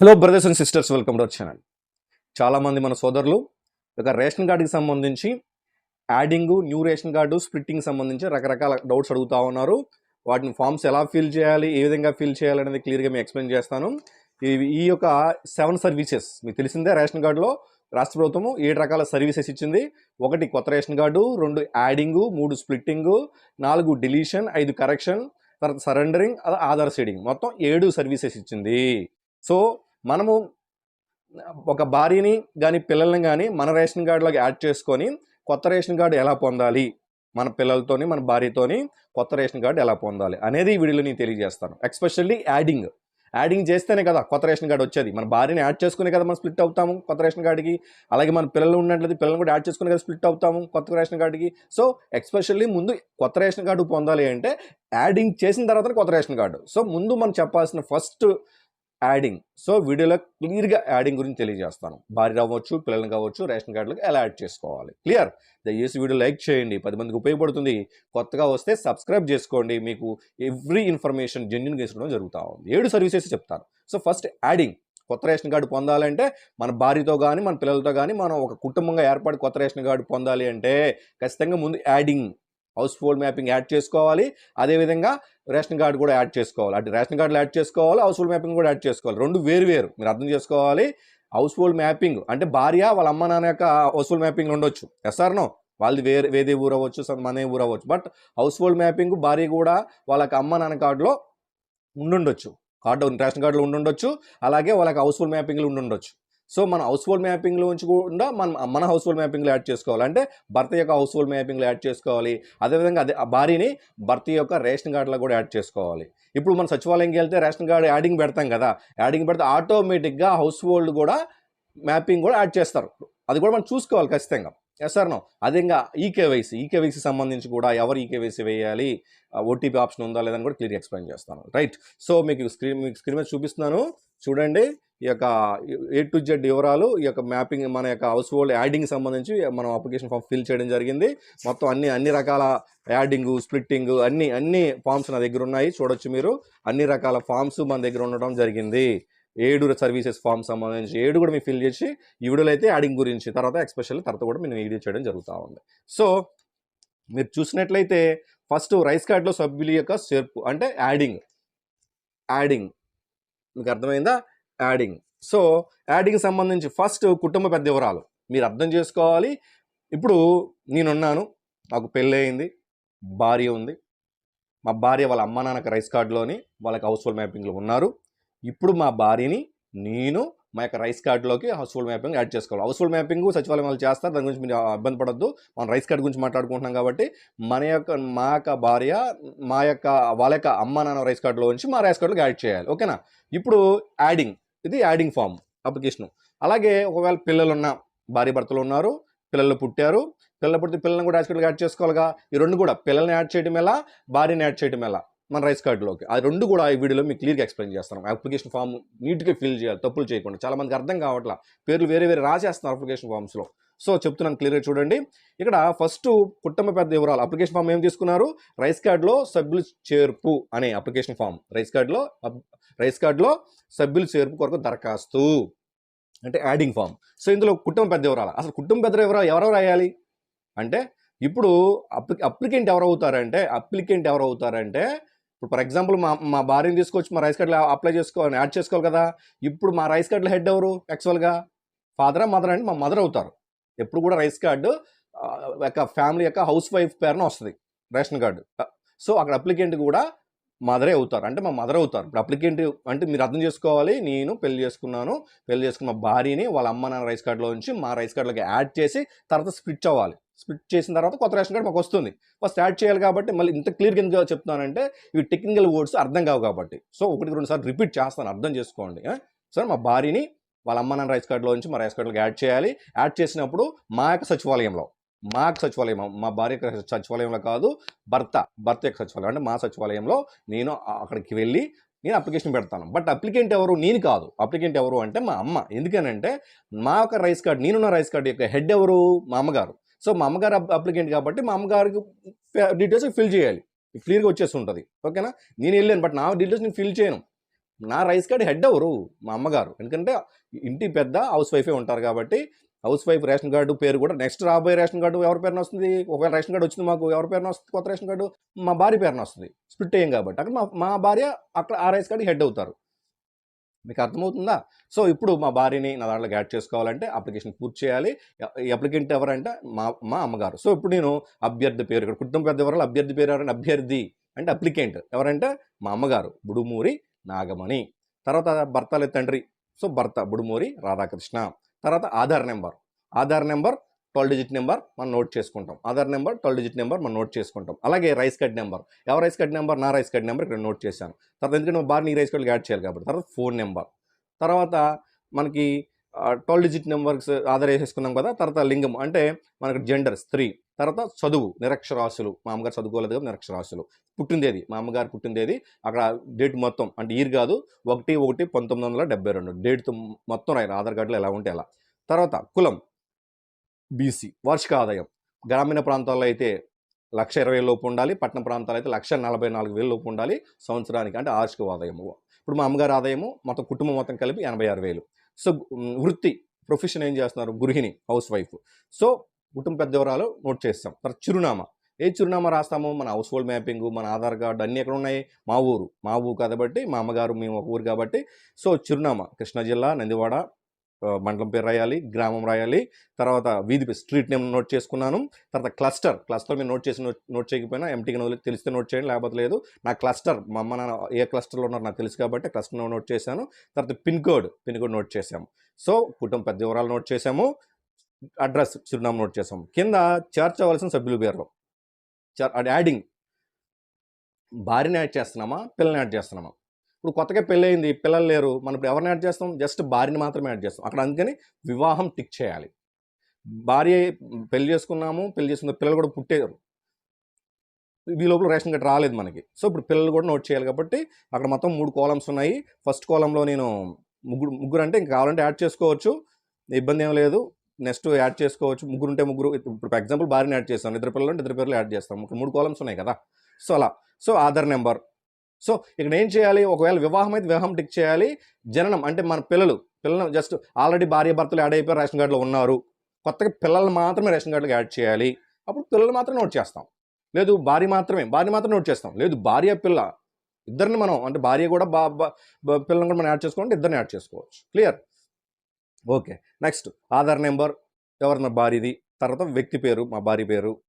Hello brothers and sisters welcome to our channel చాలామంది మన సోదరులు ఒక రేషన్ కార్డుకి సంబంధించి adding new ration card splitting సంబంధించి రకరకాల డౌట్స్ అడుగుతూ ఉన్నారు. వాటిని ఫామ్స్ ఎలా ఫిల్ చేయాలి ఏ విధంగా ఫిల్ చేయాలి అనేది క్లియర్గా మేము ఎక్స్ప్లెయిన్ చేస్తాను. ఈ యొక్క సెవెన్ సర్వీసెస్ మీకు తెలిసిందే రేషన్ కార్డులో రాష్ట్ర ప్రభుత్వము ఏడు రకాల సర్వీసెస్ ఇచ్చింది. ఒకటి కొత్త రేషన్ కార్డు రెండు యాడింగు మూడు స్ప్లిట్టింగు నాలుగు డిలీషన్ ఐదు కరెక్షన్ తర్వాత సరెండరింగ్ ఆధార్ సీడింగ్ మొత్తం ఏడు సర్వీసెస్ ఇచ్చింది. సో మనము ఒక భార్యని కానీ పిల్లల్ని కానీ మన రేషన్ కార్డులోకి యాడ్ చేసుకొని కొత్త రేషన్ కార్డు ఎలా పొందాలి? మన పిల్లలతోని మన భార్యతోని కొత్త రేషన్ కార్డు ఎలా పొందాలి? అనేది ఈ వీడియోలో నేను తెలియజేస్తాను. ఎక్స్పెషల్లీ యాడింగ్ యాడింగ్ చేస్తేనే కదా కొత్త రేషన్ కార్డు వచ్చేది. మన భార్యని యాడ్ చేసుకునే కదా మనం స్ప్లిట్ అవుతాము కొత్త రేషన్ కార్డుకి. అలాగే మన పిల్లలు ఉన్నట్లయితే పిల్లల్ని కూడా యాడ్ చేసుకునే కదా స్ప్లిట్ అవుతాము కొత్త రేషన్ కార్డుకి. సో ఎక్స్పెషల్లీ ముందు కొత్త రేషన్ కార్డు పొందాలి అంటే యాడింగ్ చేసిన తర్వాత కొత్త రేషన్ కార్డు. సో ముందు మనం చెప్పాల్సిన ఫస్ట్ యాడింగ్. సో వీడియోలో క్లియర్గా యాడింగ్ గురించి తెలియజేస్తాను. భార్య అవ్వచ్చు పిల్లలు కావచ్చు రేషన్ కార్డులకు ఎలా యాడ్ చేసుకోవాలి. క్లియర్? దయచేసి వీడియో లైక్ చేయండి. పది మందికి ఉపయోగపడుతుంది. కొత్తగా వస్తే సబ్స్క్రైబ్ చేసుకోండి. మీకు ఎవ్రీ ఇన్ఫర్మేషన్ జెన్యున్గా తీసుకోవడం జరుగుతూ ఉంది. ఏడు సర్వీసెస్ చెప్తాను. So first adding. కొత్త రేషన్ కార్డు పొందాలంటే మన భార్యతో కానీ మన పిల్లలతో కానీ మనం ఒక కుటుంబంగా ఏర్పడి కొత్త రేషన్ కార్డు పొందాలి అంటే ఖచ్చితంగా ముందు adding. Household mapping add చేసుకోవాలి. అదేవిధంగా రేషన్ కార్డు కూడా యాడ్ చేసుకోవాలి. అంటే రేషన్ కార్డులు యాడ్ చేసుకోవాలి హౌస్ హోల్డ్ మ్యాపింగ్ కూడా యాడ్ చేసుకోవాలి. రెండు వేరు వేరు మీరు అర్థం చేసుకోవాలి. హౌస్ హోల్డ్ మ్యాపింగ్ అంటే భార్య వాళ్ళ అమ్మ నాన్న యొక్క హౌస్ హోల్డ్ మ్యాపింగ్ ఉండొచ్చు. ఎస్ఆర్నో వాళ్ళది వేరే వేరే ఊరు అవ్వచ్చు సమ్ మనే ఊరు అవ్వచ్చు. బట్ హౌస్ హోల్డ్ మ్యాపింగ్ భార్య కూడా వాళ్ళకి అమ్మ నాన్న కార్డులో ఉండుండొచ్చు. కార్డు రేషన్ కార్డులో ఉండుండొచ్చు. అలాగే వాళ్ళకి హౌస్ హోల్డ్ మ్యాపింగ్లో ఉండుండొచ్చు. సో మన హౌస్ హోల్డ్ మ్యాపింగ్లో ఉంచి కూడా మనం మన హౌస్ హోల్డ్ మ్యాపింగ్లో యాడ్ చేసుకోవాలి. అంటే భర్త యొక్క హౌస్ హోల్డ్ మ్యాపింగ్లో యాడ్ చేసుకోవాలి. అదేవిధంగా అదే ఆ భార్యని భర్త యొక్క రేషన్ కార్డులో కూడా యాడ్ చేసుకోవాలి. ఇప్పుడు మన సచివాలయంకి వెళ్తే రేషన్ కార్డు యాడింగ్ పెడతాం కదా! యాడింగ్ పెడితే ఆటోమేటిక్గా హౌస్ హోల్డ్ కూడా మ్యాపింగ్ కూడా యాడ్ చేస్తారు. అది కూడా మనం చూసుకోవాలి ఖచ్చితంగా. ఎస్ సార్ నో అదే ఇంకా ఈకేవైసీ ఈకేవైసీ సంబంధించి కూడా ఎవరు ఈకేవైసీ వేయాలి ఓటీపీ ఆప్షన్ ఉందా లేదని కూడా క్లియర్ ఎక్స్ప్లెయిన్ చేస్తాను. రైట్ సో మీకు స్క్రీన్ మీకు స్క్రీన్ మీద చూపిస్తున్నాను. చూడండి ఈ యొక్క ఏ టు జెడ్ వివరాలు ఈ యొక్క మ్యాపింగ్ మన యొక్క హౌస్ హోల్డ్ యాడింగ్ సంబంధించి మనం అప్లికేషన్ ఫామ్ ఫిల్ చేయడం జరిగింది. మొత్తం అన్ని అన్ని రకాల యాడింగ్ స్ప్లిట్టింగ్ అన్ని అన్ని ఫామ్స్ నా దగ్గర ఉన్నాయి. చూడొచ్చు మీరు. అన్ని రకాల ఫామ్స్ మన దగ్గర ఉండడం జరిగింది. ఏడు సర్వీసెస్ ఫామ్ సంబంధించి ఏడు కూడా మీరు ఫిల్ చేసి ఈ వీడియోలో అయితే యాడింగ్ గురించి తర్వాత ఎక్స్పెషల్ తర్వాత కూడా మేము వీడియో చేయడం జరుగుతూ ఉంది. సో మీరు చూసినట్లయితే ఫస్ట్ రైస్ కార్డ్లో సభ్యుల యొక్క చేర్పు అంటే యాడింగ్. యాడింగ్. మీకు అర్థమైందా? యాడింగ్. సో యాడింగ్ సంబంధించి ఫస్ట్ కుటుంబ పెద్ద వివరాలు మీరు అర్థం చేసుకోవాలి. ఇప్పుడు నేనున్నాను నాకు పెళ్ళి అయింది భార్య ఉంది. మా భార్య వాళ్ళ అమ్మ నాన్నకి రైస్ కార్డులోని వాళ్ళకి హౌస్ హోల్డ్ మ్యాపింగ్లో ఉన్నారు. ఇప్పుడు మా భార్యని నేను మా యొక్క రైస్ కార్డులోకి హౌస్ హోల్డ్ మ్యాపింగ్ యాడ్ చేసుకోవాలి. హౌస్ హోల్డ్ మ్యాపింగ్ సచివాలయం వాళ్ళు చేస్తారు. దాని గురించి మీరు ఇబ్బంది పడద్దు. మనం రైస్ కార్డు గురించి మాట్లాడుకుంటున్నాం కాబట్టి మన యొక్క మా యొక్క భార్య మా యొక్క వాళ్ళ యొక్క అమ్మ నాన్న రైస్ కార్డులో ఉంచి మా రైస్ కార్డులోకి యాడ్ చేయాలి. ఓకేనా? ఇప్పుడు యాడింగ్. ఇది యాడింగ్ ఫామ్ అప్లికేషన్. అలాగే ఒకవేళ పిల్లలు ఉన్న భార్య భర్తలు ఉన్నారు పిల్లలు పుట్టారు పిల్లలు పుడితే పిల్లల్ని కూడా రైస్ యాడ్ చేసుకోవాలిగా. ఈ రెండు కూడా పిల్లల్ని యాడ్ చేయడం ఎలా? భార్యని యాడ్ చేయడం ఎలా? మన రైస్ కార్డులోకి. ఆ రెండు కూడా ఈ వీడియోలో మీకు క్లియర్గా ఎక్స్ప్లెయిన్ చేస్తాను. అప్లికేషన్ ఫామ్ నీట్గా ఫిల్ చేయాలి తప్పులు చేయకుండా. చాలా మందికి అర్థం కావట్లా. పేర్లు వేరే వేరే రాసేస్తున్నారు అప్లికేషన్ ఫామ్స్లో. సో చెప్తున్నాను క్లియర్గా చూడండి. ఇక్కడ ఫస్ట్ కుటుంబ పెద్ద వివరాలు. అప్లికేషన్ ఫామ్ ఏం తీసుకున్నారు? రైస్ కార్డులో సభ్యులు చేర్పు అనే అప్లికేషన్ ఫామ్. రైస్ కార్డులో రైస్ కార్డులో సభ్యులు చేర్పు కొరకు దరఖాస్తు. అంటే యాడింగ్ ఫామ్. సో ఇందులో కుటుంబ పెద్ద వివరాలు? అసలు కుటుంబ పెద్ద వివరాలు ఎవరెవరు రాయాలి? అంటే ఇప్పుడు అప్లి అప్లికెంట్ ఎవరు అవుతారంటే అప్లికెంట్ ఎవరు అవుతారంటే ఇప్పుడు ఫర్ ఎగ్జాంపుల్ మా మా భార్యని తీసుకొచ్చి మా రైస్ కార్డులో అప్లై చేసుకోవాలి యాడ్ చేసుకోవాలి కదా ఇప్పుడు మా రైస్ కార్డులో హెడ్ ఎవరు యాక్చువల్గా ఫాదర్ మదర్ అంటే మా మదర్ అవుతారు. ఎప్పుడు కూడా రైస్ కార్డు యొక్క ఫ్యామిలీ యొక్క హౌస్ వైఫ్ పేరున వస్తుంది రేషన్ కార్డు. సో అక్కడ అప్లికెంట్ కూడా మదరే అవుతారు. అంటే మా మదర్ అవుతారు. ఇప్పుడు అప్లికెంట్ అంటే మీరు అర్థం చేసుకోవాలి. నేను పెళ్ళి చేసుకున్నాను. పెళ్ళి చేసుకున్న మా భార్యని వాళ్ళ అమ్మ నాన్న రైస్ కార్డులో ఉంచి మా రైస్ కార్డులోకి యాడ్ చేసి తర్వాత స్ప్లిట్ అవ్వాలి. స్ప్లిట్ చేసిన తర్వాత కొత్త రేషన్ కార్డు మాకు వస్తుంది. ఫస్ట్ యాడ్ చేయాలి కాబట్టి మళ్ళీ ఇంత క్లియర్ ఎందుకు చెప్తున్నానంటే ఇవి టెక్నికల్ వర్డ్స్ అర్థం కావు కాబట్టి. సో ఒకటి రెండు సార్లు రిపీట్ చేస్తాను. అర్థం చేసుకోండి. సార్ మా భార్యని వాళ్ళ అమ్మ నాన్న రైస్ కార్డులో నుంచి మా రైస్ కార్డులోకి యాడ్ చేయాలి. యాడ్ చేసినప్పుడు మా యొక్క సచివాలయంలో మా యొక్క సచివాలయం మా భార్య సచివాలయంలో కాదు భర్త భర్త యొక్క సచివాలయం. అంటే మా సచివాలయంలో నేను అక్కడికి వెళ్ళి నేను అప్లికేషన్ పెడతాను. బట్ అప్లికెంట్ ఎవరు? నేను కాదు. అప్లికెంట్ ఎవరు అంటే మా అమ్మ. ఎందుకనంటే మా యొక్క రైస్ కార్డ్ నేనున్న రైస్ కార్డ్ యొక్క హెడ్ ఎవరు? మా అమ్మగారు. సో మా అమ్మగారు అప్లికెంట్ కాబట్టి మా అమ్మగారికి డీటెయిల్స్ ఫిల్ చేయాలి. క్లియర్గా వచ్చేసి ఉంటుంది. ఓకేనా? నేను వెళ్ళాను. బట్ నా డీటెయిల్స్ నేను ఫిల్ చేయను. నా రైస్ కార్డ్ హెడ్ ఎవరు? మా అమ్మగారు. ఎందుకంటే ఇంటి పెద్ద హౌస్ వైఫే ఉంటారు కాబట్టి హౌస్ వైఫ్ రేషన్ కార్డు పేరు కూడా నెక్స్ట్ రాబోయే రేషన్ కార్డు ఎవరి పేరున వస్తుంది? ఒకవేళ రేషన్ కార్డు వచ్చింది మాకు ఎవరి పేరున వస్తుంది? కొత్త రేషన్ కార్డు మా భార్య పేరున వస్తుంది. స్ప్లిట్ అయ్యాం కాబట్టి. అక్కడ మా మా భార్య అక్కడ ఆ రైస్ కార్డు హెడ్ అవుతారు. మీకు అర్థమవుతుందా? సో ఇప్పుడు మా భార్యని నా దాంట్లో యాడ్ చేసుకోవాలంటే అప్లికేషన్ పూర్తి చేయాలి. అప్లికెంట్ ఎవరంటే మా మా అమ్మగారు. సో ఇప్పుడు నేను అభ్యర్థి పేరు ఇక్కడ కుటుంబ పెద్ద ఎవరు అభ్యర్థి పేరు ఎవరంటే అభ్యర్థి అంటే అప్లికెంట్ ఎవరంటే మా అమ్మగారు బుడుమూరి నాగమణి. తర్వాత భర్త తండ్రి. సో భర్త బుడుమూరి రాధాకృష్ణ. తర్వాత Aadhaar number. Aadhaar number twelve digit number మనం నోట్ చేసుకుంటాం. Aadhaar number twelve digit number మనం నోట్ చేసుకుంటాం. అలాగే రైస్ కార్డ్ నెంబర్. ఎవరి రైస్ కార్డ్ నెంబర్? నా రైస్ కార్డ్ నెంబర్ ఇక్కడ నోట్ చేశాను. తర్వాత ఎందుకంటే మా నీ రైస్ కార్డుకి యాడ్ చేయాలి కాబట్టి. తర్వాత ఫోన్ నెంబర్. తర్వాత మనకి ట్వెల్వ్ డిజిట్ నెంబర్స్ ఆధార్ వేసేసుకున్నాం కదా. తర్వాత లింగం అంటే మనకు జెండర్ స్త్రీ. తర్వాత చదువు నిరక్షరాస్యులు. మా అమ్మగారు చదువుకోలేదు కదా నిరక్షరాస్యులు. పుట్టిందేది మా అమ్మగారు పుట్టిందేది అక్కడ డేట్ మొత్తం అంటే ఇయర్ కాదు ఒకటి ఒకటి పంతొమ్మిది వందల డెబ్బై రెండు. డేట్తో మొత్తం రాయాలి ఆధార్ కార్డులో ఎలా ఉంటే ఎలా. తర్వాత కులం బీసీ వార్షిక ఆదాయం. గ్రామీణ ప్రాంతాల్లో అయితే లక్ష ఇరవై లోపు ఉండాలి పట్టణ ప్రాంతాలు అయితే లక్ష నలభై నాలుగు వేల లోపు ఉండాలి సంవత్సరానికి అంటే ఆర్షిక ఆదాయము. ఇప్పుడు మా అమ్మగారి ఆదాయము మొత్తం కుటుంబం మొత్తం కలిపి ఎనభై ఆరు వేలు. సో వృత్తి ప్రొఫెషన్ ఏం చేస్తున్నారు? గృహిణి హౌస్ వైఫ్. సో కుటుంబ పెద్ద వివరాలు నోట్ చేస్తాం. తర్వాత చిరునామా. ఏ చిరునామా రాస్తాము? మన హౌస్ హోల్డ్ మ్యాపింగ్ మన ఆధార్ కార్డు అన్నీ ఎక్కడ ఉన్నాయి? మా ఊరు. మా ఊరు కాబట్టి మా అమ్మగారు మేము ఒక ఊరు కాబట్టి. సో చిరునామా. కృష్ణా జిల్లా నందివాడ మండలం పేరు రాయాలి గ్రామం రాయాలి. తర్వాత వీధి స్ట్రీట్ నేమ్ నోట్ చేసుకున్నాను. తర్వాత క్లస్టర్. క్లస్టర్ మీరు నోట్ చేసి నోట్ చేయకపోయినా ఎంటీగా వదిలి తెలిస్తే నోట్ చేయండి లేకపోతే లేదు. నా క్లస్టర్ మా అమ్మ నాన్న ఏ క్లస్టర్లో ఉన్నారో నాకు తెలుసు కాబట్టి క్లస్టర్ నోట్ చేశాను. తర్వాత pin code pin code note చేసాము సో కుటుంబ పెద్ద వివరాలు నోట్ చేసాము అడ్రస్ చిరునామా నోట్ చేసాం కింద చేర్చవలసిన సభ్యుల పేర్లు. అది యాడింగ్. భార్యని యాడ్ చేస్తున్నామా? పిల్లల్ని యాడ్ చేస్తున్నామా? ఇప్పుడు కొత్తగా పెళ్ళి అయింది పిల్లలు లేరు మనం ఇప్పుడు ఎవరిని యాడ్ చేస్తాం? జస్ట్ భార్యని మాత్రమే యాడ్ చేస్తాం. అక్కడ అందుకని వివాహం టిక్ చేయాలి. భార్య పెళ్ళి చేసుకున్నాము పెళ్ళి చేసుకున్న పిల్లలు కూడా పుట్టారు. ఈ లోపల రేషన్ కార్డు రాలేదు మనకి. సో ఇప్పుడు పిల్లలు కూడా నోట్ చేయాలి కాబట్టి అక్కడ మొత్తం మూడు కాలమ్స్ ఉన్నాయి. ఫస్ట్ కాలంలో నేను ముగ్గురు ముగ్గురు అంటే ఇంకా కావాలంటే యాడ్ చేసుకోవచ్చు. ఇబ్బంది ఏం లేదు. నెక్స్ట్ యాడ్ చేసుకోవచ్చు. ముగ్గురు. ఉంటే ముగ్గురు ఇప్పుడు ఫర్ ఎగ్జాంపుల్ భార్యని యాడ్ చేస్తాం ఇద్దరు పిల్లలు ఇద్దరు పిల్లలు యాడ్ చేస్తాం. ఇక్కడ మూడు కాలమ్స్ ఉన్నాయి కదా. సో అలా. So Aadhaar number. సో ఇక్కడ ఏం చేయాలి? ఒకవేళ వివాహం అయితే వివాహం టిక్ చేయాలి. జననం అంటే మన పిల్లలు. పిల్లలు జస్ట్ ఆల్రెడీ భార్య భర్తలు యాడ్ అయిపోయి రేషన్ కార్డులో ఉన్నారు. కొత్తగా పిల్లలు మాత్రమే రేషన్ కార్డులకు యాడ్ చేయాలి. అప్పుడు పిల్లలు మాత్రం నోట్ చేస్తాం. లేదు భార్య మాత్రమే. భార్య మాత్రం నోట్ చేస్తాం. లేదు భార్య పిల్ల. ఇద్దరిని మనం అంటే భార్య కూడా బా బా- బా- పిల్లల్ని కూడా మనం యాడ్ చేసుకోవాలంటే ఇద్దరిని యాడ్ చేసుకోవచ్చు. Clear? Okay. Next Aadhaar number ఎవరి నా భార్యది తర్వాత వ్యక్తి పేరు మా భార్య పేరు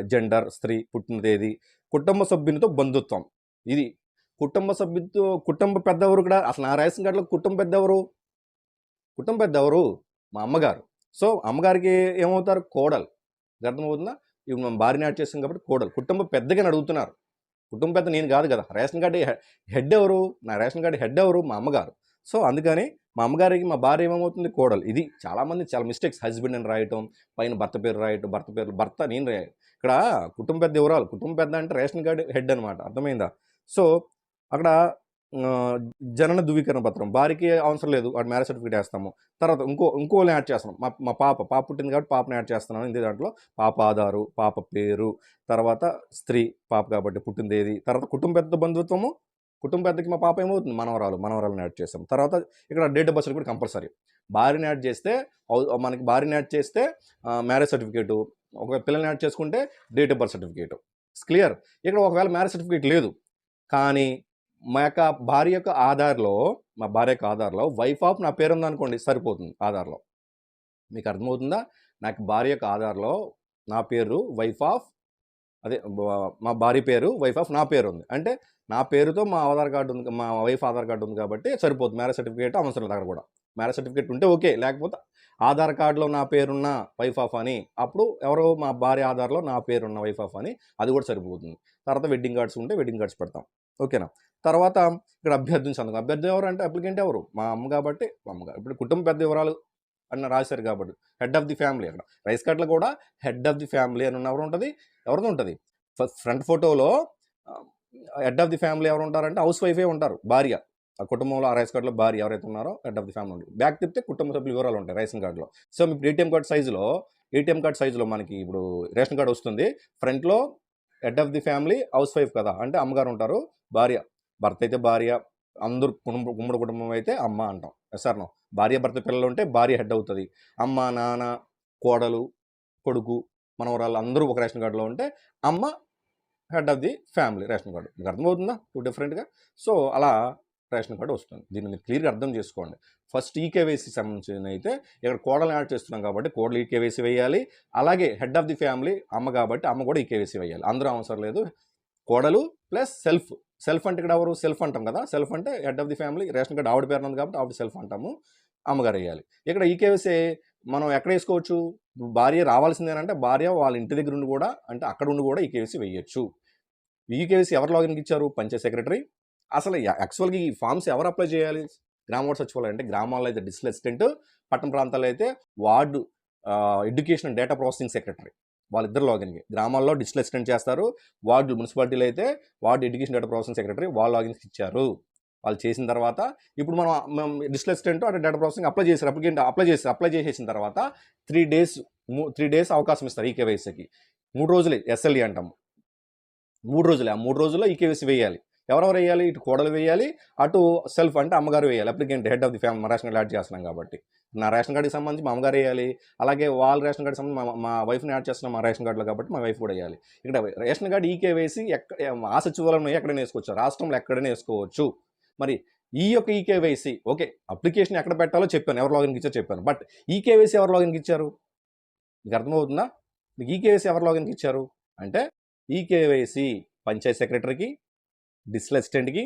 జెండర్ స్త్రీ పుట్టిన తేదీ కుటుంబ సభ్యునితో బంధుత్వం. ఇది కుటుంబ సభ్యుతో కుటుంబ పెద్దవరు కూడా అసలు నా రేషన్ కార్డులో కుటుంబ పెద్దవరు? కుటుంబ పెద్దవరు? మా అమ్మగారు. సో అమ్మగారికి ఏమవుతారు? కోడలు. అర్థమవుతుందా? ఇప్పుడు మనం భార్యని యాడ్ చేసాం కాబట్టి కోడలు. కుటుంబ పెద్దగా అడుగుతున్నారు. కుటుంబ పెద్ద నేను కాదు కదా. రేషన్ కార్డు హె- హెడ్ ఎవరు? నా రేషన్ కార్డు హెడ్ ఎవరు? మా అమ్మగారు. సో అందుకని మా అమ్మగారికి మా భార్య ఏమవుతుంది? కోడలు. ఇది చాలామంది చాలా మిస్టేక్స్ హస్బెండ్ అని రాయటం పైన భర్త పేరు రాయటం భర్త పేరు భర్త నేను రాయ ఇక్కడ కుటుంబ పెద్ద వివరాలు. కుటుంబ పెద్ద అంటే రేషన్ కార్డు హెడ్ అనమాట అర్థమైందా? సో అక్కడ జనన ధృవీకరణ పత్రం. భార్యకి అవసరం లేదు. వాడు మ్యారేజ్ సర్టిఫికేట్ వేస్తాము. తర్వాత ఇంకో ఇంకోని యాడ్ చేస్తాం. మా మా పాప పాప పుట్టింది కాబట్టి పాపని యాడ్ చేస్తున్నాను. ఇంతే దాంట్లో పాప ఆధారు పాప పేరు తర్వాత స్త్రీ పాప కాబట్టి పుట్టింది ఏది? తర్వాత కుటుంబ పెద్ద బంధుత్వము కుటుంబ పెద్దకి మా పాప ఏమవుతుంది? మనవరాలు మనవరాలను యాడ్ చేస్తాం. తర్వాత ఇక్కడ డేట్ ఆఫ్ బర్త్ కూడా కంపల్సరీ భార్యని యాడ్ చేస్తే మనకి భార్యని యాడ్ చేస్తే మ్యారేజ్ సర్టిఫికేట్ ఒక పిల్లల్ని యాడ్ చేసుకుంటే date of birth certificate clear ఇక్కడ ఒకవేళ మ్యారేజ్ సర్టిఫికేట్ లేదు కానీ మా యొక్క భార్య యొక్క ఆధార్లో మా భార్య యొక్క ఆధార్లో వైఫ్ ఆఫ్ నా పేరు ఉందనుకోండి సరిపోతుంది ఆధార్లో. మీకు అర్థమవుతుందా? నాకు భార్య యొక్క ఆధార్లో నా పేరు వైఫ్ ఆఫ్ అదే మా భార్య పేరు వైఫ్ ఆఫ్ నా పేరు ఉంది అంటే నా పేరుతో మా ఆధార్ కార్డు ఉంది మా వైఫ్ ఆధార్ కార్డు ఉంది కాబట్టి సరిపోతుంది. మ్యారేజ్ సర్టిఫికేట్ అవసరం లేదు అక్కడ కూడా. మ్యారేజ్ సర్టిఫికేట్ ఉంటే ఓకే లేకపోతే ఆధార్ కార్డులో నా పేరున్న వైఫ్ ఆఫ్ అని అప్పుడు ఎవరో మా భార్య ఆధార్లో నా పేరున్న వైఫ్ ఆఫ్ అని అది కూడా సరిపోతుంది. తర్వాత వెడ్డింగ్ కార్డ్స్ ఉంటే వెడ్డింగ్ కార్డ్స్ పెడతాం. ఓకేనా? తర్వాత ఇక్కడ అభ్యర్థించి సంతకం. అభ్యర్థి ఎవరు అంటే అప్లికెంట్ ఎవరు? మా అమ్మ కాబట్టి మా అమ్మగారు ఇప్పుడు కుటుంబ పెద్ద వివరాలు అన్న రాశారు కాబట్టి హెడ్ ఆఫ్ ది ఫ్యామిలీ అక్కడ. రైస్ కార్డులో కూడా హెడ్ ఆఫ్ ది ఫ్యామిలీ అని ఉన్న ఎవరు ఉంటుంది. ఎవరిదో ఉంటుంది. ఫస్ట్ ఫ్రంట్ ఫోటోలో హెడ్ ఆఫ్ ది ఫ్యామిలీ ఎవరు ఉంటారంటే హౌస్ వైఫే ఉంటారు భార్య. ఆ కుటుంబంలో ఆ రైస్ కార్డులో భార్య ఎవరైతే ఉన్నారో హెడ్ ఆఫ్ ది ఫ్యామిలీ ఉంటుంది. బ్యాక్ తిప్పితే కుటుంబ సభ్యుల వివరాలు ఉంటాయి రేషన్ కార్డులో. సో మీకు ఏటీఎం కార్డు సైజులో ఏటీఎం కార్డు సైజులో మనకి ఇప్పుడు రేషన్ కార్డు వస్తుంది. ఫ్రంట్లో head of the family housewife కదా అంటే అమ్మగారు ఉంటారు భార్య. భర్త అయితే భార్య అందరూ కుటుంబ ఉమ్మడి కుటుంబం అయితే అమ్మ అంటాం. సార్ భార్య భర్త పిల్లలు ఉంటే భార్య హెడ్ అవుతుంది. అమ్మ నాన్న కోడలు కొడుకు మనవరాళ్ళు అందరూ ఒక రేషన్ కార్డులో ఉంటే అమ్మ head of the family ration card. మీకు అర్థమవుతుందా? టూ డిఫరెంట్గా. సో అలా రేషన్ కార్డు వస్తుంది. దీన్ని మీరు క్లియర్గా అర్థం చేసుకోండి. ఫస్ట్ ఈకేవైసీ సంబంధించిన అయితే ఇక్కడ కోడలు యాడ్ చేస్తున్నాం కాబట్టి కోడలు ఈకేవైసీ వేయాలి. అలాగే హెడ్ ఆఫ్ ది ఫ్యామిలీ అమ్మ కాబట్టి అమ్మ కూడా ఈకేవైసీ వేయాలి. అందరూ అవసరం లేదు. కోడలు ప్లస్ సెల్ఫ్. సెల్ఫ్ అంటే ఇక్కడ ఎవరు? సెల్ఫ్ అంటాం కదా. సెల్ఫ్ అంటే head of the family ration card ఆవిడ పేరు ఉంది కాబట్టి ఆవిడ సెల్ఫ్ అంటాము. అమ్మగారు వేయాలి. ఇక్కడ ఈకేవైసీ మనం ఎక్కడ వేసుకోవచ్చు? భార్య రావాల్సిందేనంటే భార్య వాళ్ళ ఇంటి దగ్గర ఉండి కూడా అంటే అక్కడ ఉండి కూడా ఈ కేవీసీ వేయొచ్చు. ఈ కేవీసీ ఎవరు లాగిన్కి ఇచ్చారు? పంచాయత్ సెక్రటరీ. అసలు యాక్చువల్గా ఈ ఫామ్స్ ఎవరు అప్లై చేయాలి? గ్రామ సచివాలయం అంటే గ్రామాల్లో అయితే డిస్ట్రిక్ట్ అసిస్టెంట్ పట్టణ ప్రాంతాల్లో అయితే ward education data processing secretary. వాళ్ళిద్దరు లాగిన్కి. గ్రామాల్లో డిజిటల్ అసిస్టెంట్ చేస్తారు. వార్డు మున్సిపాలిటీలో అయితే ward education data processing secretary వాళ్ళు లాగిన్స్ ఇచ్చారు. వాళ్ళు చేసిన తర్వాత ఇప్పుడు మనం మనం డిజిటల్ అసిస్టెంట్ అంటే డేటా ప్రాసెసింగ్ అప్లై చేశారు అప్లికెంట్ అప్లై చేసి అప్లై చేసేసిన తర్వాత త్రీ డేస్ త్రీ డేస్ అవకాశం ఇస్తారు ఈకేవైసీకి మూడు రోజులే ఎస్ఎల్ఈ అంటాము. మూడు రోజులే ఆ మూడు రోజుల్లో ఈకేవైసీ వేయాలి. ఎవరెవరు వేయాలి? ఇటు కోడలు వేయాలి అటు సెల్ఫ్ అంటే అమ్మగారు వేయాలి. Applicant head of the family మా రేషన్ కార్డు యాడ్ చేస్తున్నాం కాబట్టి. నా రేషన్ కార్డుకి సంబంధించి మా అమ్మగారు వేయాలి అలాగే వాళ్ళ రేషన్ కార్డు సంబంధించి మా మా వైఫ్ని యాడ్ చేస్తున్నాం మా రేషన్ కార్డులో కాబట్టి మా వైఫ్ కూడా వేయాలి. ఇక్కడ రేషన్ కార్డు ఈకే వేసి ఎక్కడ ఆ సచివాలయం ఎక్కడైనా వేసుకోవచ్చు. రాష్ట్రంలో ఎక్కడైనా వేసుకోవచ్చు. మరి ఈ యొక్క ఈకేవైసీ ఓకే అప్లికేషన్ ఎక్కడ పెట్టాలో చెప్పాను ఎవరు లాగిన్కి ఇచ్చారో చెప్పాను. బట్ ఈకేవైసీ ఎవరు లాగిన్కి ఇచ్చారు? మీకు అర్థమవుతుందా? మీకు ఈకేవైసీ ఎవరు లాగిన్కి ఇచ్చారు? అంటే ఈకేవైసీ పంచాయత్ సెక్రటరీకి డిస్టిల్ అసిస్టెంట్కి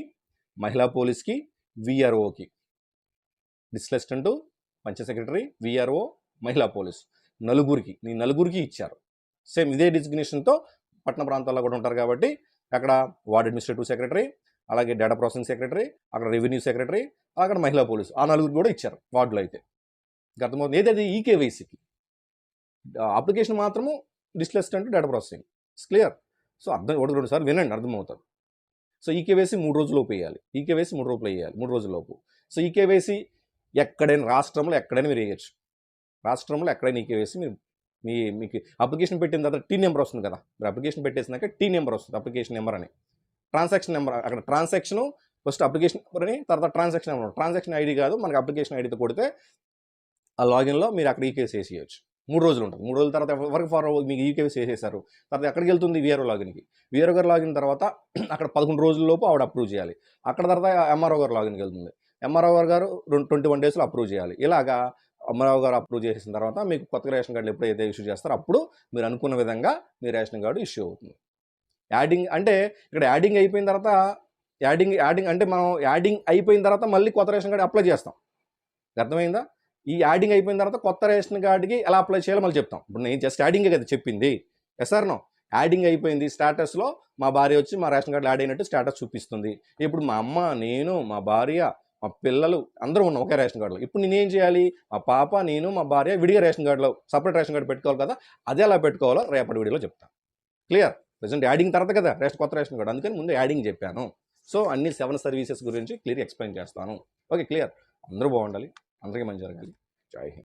మహిళా పోలీస్కి విఆర్ఓకి digital assistant panchayat secretary VRO మహిళా పోలీస్. నలుగురికి నీ నలుగురికి ఇచ్చారు. సేమ్ ఇదే డిజిగ్నేషన్తో పట్టణ ప్రాంతాల్లో కూడా ఉంటారు కాబట్టి అక్కడ వార్డ్ అడ్మినిస్ట్రేటివ్ సెక్రటరీ అలాగే డేటా ప్రాసెసింగ్ సెక్రటరీ అక్కడ రెవెన్యూ సెక్రటరీ అక్కడ మహిళా పోలీసు. ఆ నలుగురు కూడా ఇచ్చారు వార్డులో అయితే. అర్థమవుతుంది. ఏదైతే ఈకేవైసీకి అప్లికేషన్ మాత్రము డిస్లెస్ట్ అంటే డేటా ప్రాసెసింగ్. క్లియర్ సో అర్థం ఒకటి రెండు సార్లు వినండి అర్థమవుతుంది. సో ఈకేవైసీ మూడు రోజుల్లోపు వేయాలి. ఈకేవైసీ మూడు రోజులు వేయాలి మూడు రోజుల్లోపు సో ఈకేవైసీ ఎక్కడైనా రాష్ట్రంలో ఎక్కడైనా మీరు వేయచ్చు. రాష్ట్రంలో ఎక్కడైనా ఈకేవైసీ మీరు మీ మీకు అప్లికేషన్ పెట్టిన తర్వాత టీ నెంబర్ వస్తుంది కదా. మీరు అప్లికేషన్ పెట్టేసినాక టీ నెంబర్ వస్తుంది అప్లికేషన్ నెంబర్ అని. ట్రాన్సాక్షన్ నెంబర్ అక్కడ ట్రాన్సాక్షన్ ఫస్ట్ అప్లికేషన్ నెంబర్ అని తర్వాత ట్రాన్సాక్షన్ నెంబర్. ట్రాన్సాక్షన్ ఐడి కాదు మనకి అప్లికేషన్ ఐడితో కొడితే ఆ లాగిన్లో మీరు అక్కడ ఈకేస్ వేసేయచ్చు. మూడు రోజులు ఉంటుంది. మూడు రోజుల తర్వాత వర్క్ ఫార్ మీకు ఈకేస్ వేసేసారు. తర్వాత ఎక్కడికి వెళ్తుంది విఆర్ఓ లాగిన్కి? విఆర్ఓ గారు లాగిన్ తర్వాత అక్కడ పదకొండు రోజుల లోపు ఆవిడ అప్రూవ్ చేయాలి. అక్కడ తర్వాత ఎంఆర్ఓ గారు లాగిన్కి వెళ్తుంది. ఎంఆర్ఓ గారు రెండు ట్వంటీ వన్ డేస్లో అప్రూవ్ చేయాలి. ఇలాగా ఎంఆర్ఓ గారు అప్రూవ్ చేసిన తర్వాత మీకు కొత్త రేషన్ కార్డులు ఎప్పుడైతే ఇష్యూ చేస్తారో అప్పుడు మీరు అనుకున్న విధంగా మీ రేషన్ కార్డు ఇష్యూ అవుతుంది. యాడింగ్ అంటే ఇక్కడ యాడింగ్ అయిపోయిన తర్వాత యాడింగ్ యాడింగ్ అంటే మనం యాడింగ్ అయిపోయిన తర్వాత మళ్ళీ కొత్త రేషన్ కార్డు అప్లై చేస్తాం. అర్థమైందా? ఈ యాడింగ్ అయిపోయిన తర్వాత కొత్త రేషన్ కార్డుకి ఎలా అప్లై చేయాలో మళ్ళీ చెప్తాం. ఇప్పుడు నేను జస్ట్ యాడింగే కదా చెప్పింది. Yes no? యాడింగ్ అయిపోయింది. స్టేటస్లో మా భార్య వచ్చి మా రేషన్ కార్డులో యాడ్ అయినట్టు స్టేటస్ చూపిస్తుంది. ఇప్పుడు మా అమ్మ నేను మా భార్య మా పిల్లలు అందరూ ఉన్నాం ఒకే రేషన్ కార్డులో. ఇప్పుడు నేనేం చేయాలి? మా పాప నేను మా భార్య విడిగా రేషన్ కార్డులో సపరేట్ రేషన్ కార్డు పెట్టుకోవాలి కదా అదే ఎలా పెట్టుకోవాలో రేపటి వీడియోలో చెప్తాను. క్లియర్? ప్రజెంట్ యాడింగ్ తర్వాత కదా రేషన్ కొత్త రేషన్ కార్డు అందుకని ముందు యాడింగ్ చెప్పాను. సో అన్ని సెవెన్ సర్వీసెస్ గురించి క్లియర్ ఎక్స్ప్లెయిన్ చేస్తాను. ఓకే క్లియర్ అందరూ బాగుండాలి. అందరికీ మంచి జరగాలి. జై హింద్.